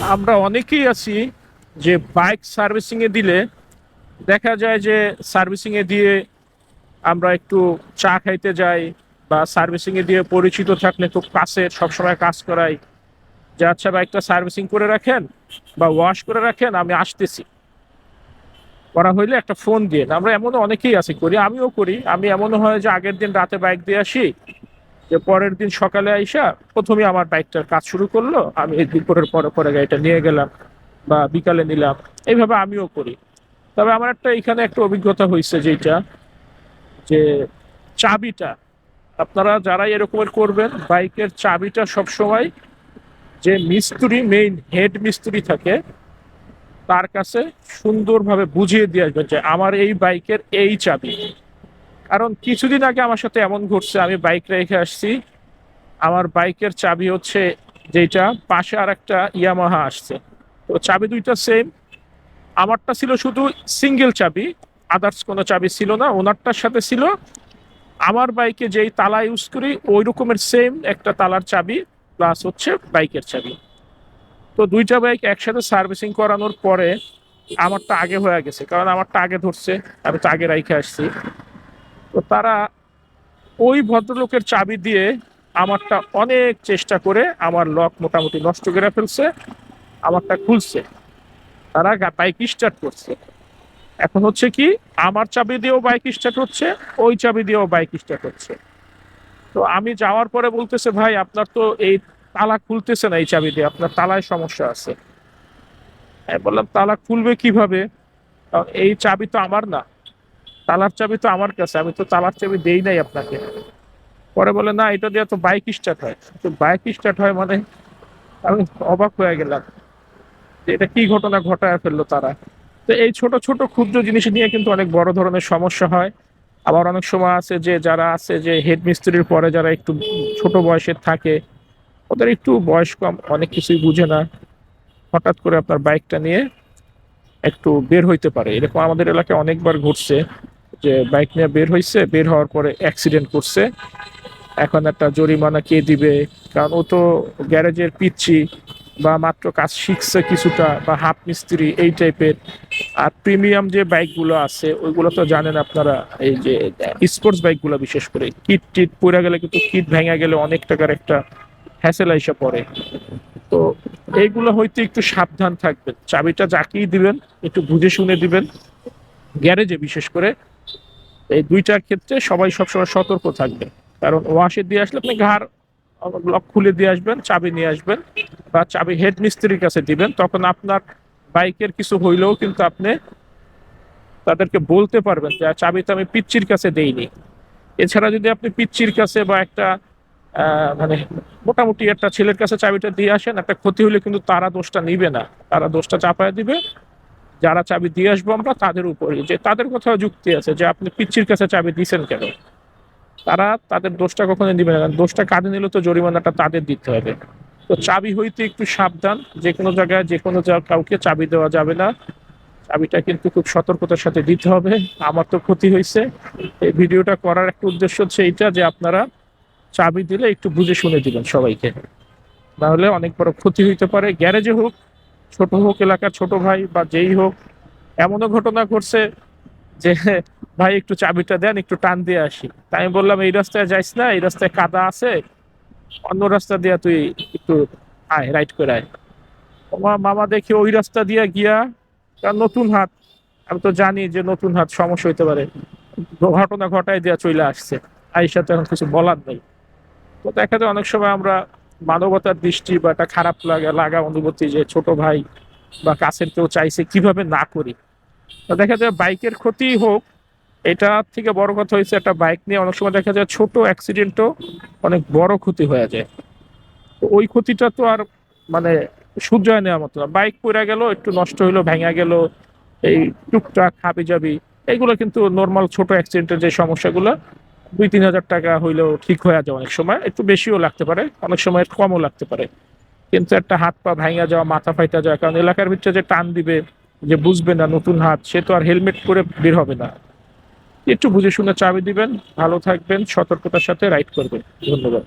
আমরা অনেকেই আছি যে বাইক সার্ভিসিং এ দিলে দেখা যায় যে সার্ভিসিং এ দিয়ে আমরা একটু চা খাইতে যাই বা সার্ভিসিং এ দিয়ে পরিচিত থাকলে খুব কাছে সবসময় কাজ করাই যে আচ্ছা বাইকটা সার্ভিসিং করে রাখেন বা ওয়াশ করে রাখেন, আমি আসতেছি। করা হইলে একটা ফোন দিয়ে। আমরা এমনও অনেকেই আছি, করি, আমিও করি। আমি এমনও হয় যে আগের দিন রাতে বাইক দিয়ে আসি যে পরের দিন সকালে আইসা প্রথমে আমার বাইকটার কাজ শুরু করল, আমি এই দুপুরের পরে পরে গাড়িটা নিয়ে গেলাম বা বিকালে নিলাম। এইভাবে আমিও করি। তবে আমার একটা এখানে একটা অভিজ্ঞতা হয়েছে যেটা, যে চাবিটা, আপনারা যারা এরকমের করবেন, বাইকের চাবিটা সবসময় যে মিস্ত্রি মেইন হেড মিস্ত্রি থাকে, তার কাছে সুন্দরভাবে বুঝিয়ে দিয়ে আসবেন যে আমার এই বাইকের এই চাবি। কারণ কিছুদিন আগে আমার সাথে এমন ঘটছে, আমি বাইক রেখে আসছি। আমার বাইকের চাবি হচ্ছে যেটা পাশে আর একটা ইয়ামাহা আসছে। তো চাবি দুইটা সেম আমারটা ছিল শুধু সিঙ্গেল চাবি আদার্স কোনো চাবি ছিল না, ওনারটার সাথে ছিল। আমার বাইকে যেই তালা ইউজ করি ওই রকমের সেম একটা তালার চাবি প্লাস হচ্ছে বাইকের চাবি। তো দুইটা বাইক একসাথে সার্ভিসিং করানোর পরে, আমারটা আগে হয়ে গেছে, কারণ আমারটা আগে ধরছে, আমি তো আগে রাইখে আসছি। তো তারা ওই ভদ্রলোকের চাবি দিয়ে আমারটা অনেক চেষ্টা করে আমার লক মোটামুটি নষ্ট করে ফেলছে, আমারটা খুলছে। তারা বাইক স্টার্ট করছে। এখন হচ্ছে কি, আমার চাবি দিয়েও বাইক স্টার্ট হচ্ছে, ওই চাবি দিয়েও বাইক স্টার্ট হচ্ছে। তো আমি যাওয়ার পরে বলতেছে, ভাই, আপনার তো এই তালা খুলতেছে না এই চাবি দিয়ে, আপনার তালায় সমস্যা আছে। আমি বললাম, তালা খুলবে কীভাবে? এই চাবি তো আমার না। তালার চাবি তো আমার কাছে, আমি তো তালার চাবি দেই নাই আপনাকে। পরে বলে, না, এটা দিয়ে তো বাইক স্টার্ট হয়। তো বাইক স্টার্ট হয় মানে আমি অবাক হয়ে গেলাম এটা কি ঘটনা ঘটায় ফেলল তারা। তো এই ছোট ছোট, ক্ষুদ্র জিনিস নিয়ে কিন্তু অনেক বড় ধরনের সমস্যা হয়। আবার অনেক সময় আছে যে, যারা আছে যে হেড মিস্ত্রির পরে যারা একটু ছোট বয়সের থাকে, ওদের একটু বয়স কম, অনেক কিছুই বুঝে না। হঠাৎ করে আপনার বাইকটা নিয়ে একটু বের হইতে পারে। এরকম আমাদের এলাকায় অনেকবার ঘটছে। যে বাইক নিয়ে বের হয়েছে বের হওয়ার পরে অ্যাক্সিডেন্ট করছে। এখন একটা জরিমানা কে দিবে? কারণ ও তো গ্যারেজের পিচ্ছি বা মাত্র কাজ শিখছে কিছুটা বা হাফ মিস্ত্রি, এই টাইপের আর প্রিমিয়াম যে বাইকগুলো আছে, ওইগুলো তো জানেন আপনারা, এই যে স্পোর্টস বাইকগুলো বিশেষ করে। কিট টিট পড়ে গেলে কিন্তু কিট ভেঙে গেলে অনেক টাকার একটা হ্যাসেল আইসা পড়ে। তো এইগুলো হইতে একটু সাবধান থাকবেন। চাবিটা যাকেই দিবেন, একটু বুঝে শুনে দিবেন। গ্যারেজে বিশেষ করে। এই দুইটার ক্ষেত্রে সবাই সবসময় সতর্ক থাকবে। কারণ ওয়াশে দিয়ে আসলে আপনি ঘাড় লক খুলে দিয়ে আসবেন, চাবি নিয়ে আসবেন বা চাবি হেড মিস্ত্রির কাছে দিবেন, তখন আপনার বাইকের কিছু হইলেও কিন্তু আপনি তাদেরকে বলতে পারবেন যে চাবি তো আমি পিচ্চির কাছে দেইনি। এছাড়া যদি আপনি পিচ্চির কাছে বা একটা মানে মোটামুটি একটা ছেলের কাছে চাবিটা দিয়ে আসেন, একটা ক্ষতি হলে কিন্তু তারা দোষটা নিবে না। তারা দোষটা চাপায় দিবে। যারা চাবি দিয়ে আসব আমরা তাদের উপরে, যে তাদের কোথাও যুক্তি আছে যে আপনি পিচ্ছির কাছে চাবি দিয়েছেন কেন? তারা তাদের দোষটা কখনো দিবে না দোষটা কাঁধে নিলে তো জরিমানাটা তাদের দিতে হবে। তো চাবি হইতে একটু সাবধান, যে কোনো জায়গায়, যে কোনো কাউকে চাবি দেওয়া যাবে না। চাবিটা কিন্তু খুব সতর্কতার সাথে দিতে হবে। আমার তো ক্ষতি হয়েছে এই ভিডিওটা করার একটা উদ্দেশ্য হচ্ছে এইটা, যে আপনারা চাবি দিলে একটু বুঝে শুনে দিবেন সবাইকে। নাহলে অনেক বড় ক্ষতি হইতে পারে। গ্যারেজে হোক ছোট হোক এলাকার ছোট ভাই বা যেই হোক, এমনও ঘটনা ঘটছে যে ভাই একটু চাবিটা দেন, একটু টান দিয়ে আসি। তাই আমি বললাম, এই রাস্তায় যাইস না, এই রাস্তায় কাদা আছে, অন্য রাস্তা দিয়া তুই একটু আয় রাইট করে আয়। আমার মামা দেখি ওই রাস্তা দিয়া গিয়া কারণ নতুন হাত, আমি তো জানি যে নতুন হাত সমস্যা হইতে পারে, ঘটনা ঘটায় দিয়া চলে আসছে। আইসা তো এখন কিছু বলার নেই। তো দেখা যায় অনেক সময় আমরা মানবতার দৃষ্টি বা একটা খারাপ লাগা লাগা অনুভূতি যে ছোট ভাই বা কাছের কেউ চাইছে কীভাবে না করি। দেখা যায় বাইকের ক্ষতি হোক, এটা থেকে বড় কথা হয়েছে একটা বাইক নিয়ে অনেক সময় দেখা যায় ছোট অ্যাক্সিডেন্টও অনেক বড় ক্ষতি হয়ে যায়। তো ওই ক্ষতিটা তো আর মানে সূর্যায় নেওয়ার মতো না। বাইক পড়ে গেল, একটু নষ্ট হইল, ভেঙে গেল, এই টুকটাক হাবি যাবি এইগুলো কিন্তু নর্মাল ছোট অ্যাক্সিডেন্টের যে সমস্যাগুলো দুই তিন হাজার টাকা হইলেও ঠিক হয়ে যায় অনেক সময়। একটু বেশিও লাগতে পারে, অনেক সময় কমও লাগতে পারে। কিন্তু একটা হাত পা ভাঙা যাওয়া, মাথা ফাইটা যাওয়া, কারণ এলাকার ভিতরে যে টান দিবে, যে বুঝবে না নতুন হাত, সে তো আর হেলমেট পরে বের হবে না। একটু বুঝে শুনে চাবি দিবেন, ভালো থাকবেন, সতর্কতার সাথে রাইড করবেন। ধন্যবাদ।